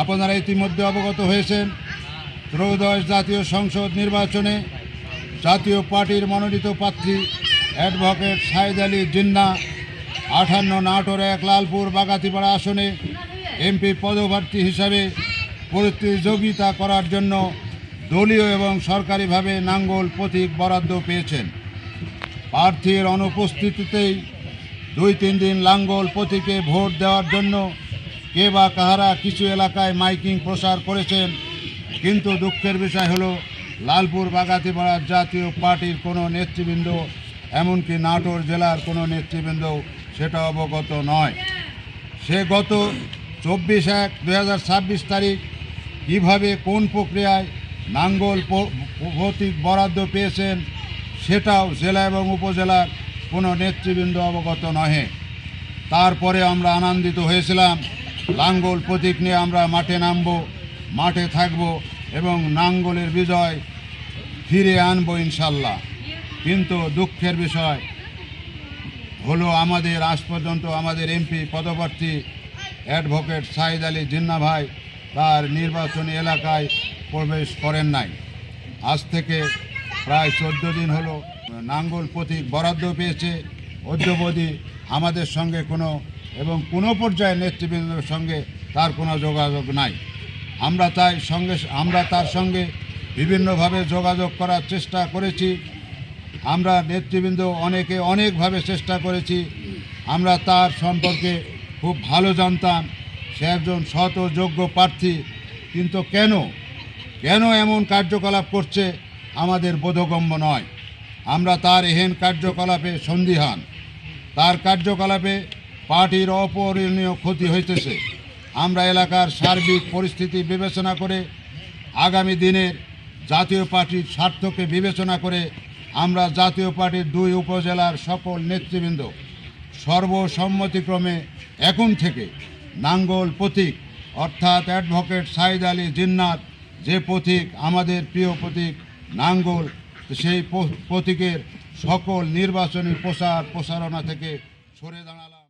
আপনারা ইতিমধ্যে অবগত হয়েছেন, ত্রয়োদশ জাতীয় সংসদ নির্বাচনে জাতীয় পার্টির মনোনীত প্রার্থী অ্যাডভোকেট সাইদ আলী জিন্না, আঠান্ন নাটোর এক লালপুর বাগাতিপাড়া আসনে এমপি পদপ্রার্থী হিসাবে প্রতিযোগিতা করার জন্য দলীয় এবং সরকারিভাবে নাঙ্গল প্রতীক বরাদ্দ পেয়েছেন। প্রার্থীর অনুপস্থিতিতেই দুই তিন দিন লাঙ্গল প্রতীকে ভোট দেওয়ার জন্য কে বা কাহারা, কিছু এলাকায় মাইকিং প্রসার করেছেন, কিন্তু দুঃখের বিষয় হলো, লালপুর বাগাতিপাড়ার জাতীয় পার্টির কোনো নেতৃবৃন্দ, এমনকি নাটোর জেলার কোনো নেতৃবৃন্দ, সেটা অবগত নয়। সে গত চব্বিশ এক দুই তারিখ কীভাবে, কোন প্রক্রিয়ায় নাঙ্গল প্রতীক বরাদ্দ পেয়েছেন, সেটাও জেলা এবং উপজেলার কোনো নেতৃবৃন্দ অবগত নহে। তারপরে আমরা আনন্দিত হয়েছিলাম লাঙ্গল প্রতীক নিয়ে আমরা মাঠে নামব, মাঠে থাকব এবং নাঙ্গলের বিজয় ফিরে আনব ইনশাল্লাহ। কিন্তু দুঃখের বিষয় হলো আমাদের আজ পর্যন্ত আমাদের এমপি, পদপ্রার্থী অ্যাডভোকেট সাইদ আলী জিন্না ভাই তার নির্বাচনী এলাকায় প্রবেশ করেন নাই। আজ থেকে প্রায় চোদ্দ দিন হলো নাঙ্গল প্রতীক বরাদ্দ পেয়েছে। অদ্যবধি আমাদের সঙ্গে কোনো এবং কোনো পর্যায়ে নেতৃবৃন্দের সঙ্গে তার কোনো যোগাযোগ নাই। আমরা তাই সঙ্গে, আমরা তার সঙ্গে বিভিন্নভাবে যোগাযোগ করার চেষ্টা করেছি। আমরা নেতৃবৃন্দ অনেকে অনেকভাবে চেষ্টা করেছি। আমরা তার সম্পর্কে খুব ভালো জানতাম। সে একজন শত যোগ্য প্রার্থী। কিন্তু কেন? কেন এমন কার্যকলাপ করছে আমাদের বোধগম্য নয়। আমরা তার এহেন কার্যকলাপে সন্দিহান। তার কার্যকলাপে পার্টির অপরিণীয় ক্ষতি হইতেছে। আমরা এলাকার সার্বিক পরিস্থিতি বিবেচনা করে আগামী দিনের জাতীয় পার্টির স্বার্থকে বিবেচনা করে আমরা জাতীয় পার্টির দুই উপজেলার সকল নেতৃবৃন্দ সর্বসম্মতিক্রমে এখন থেকে নাঙ্গল প্রতীক, অর্থাৎ অ্যাডভোকেট সাইদ আলী জিন্নাত যে প্রতীক, আমাদের প্রিয় প্রতীক নাঙ্গল, সেই প্রতীকের সকল নির্বাচনী প্রচার প্রচারণা থেকে সরে দাঁড়ালাম।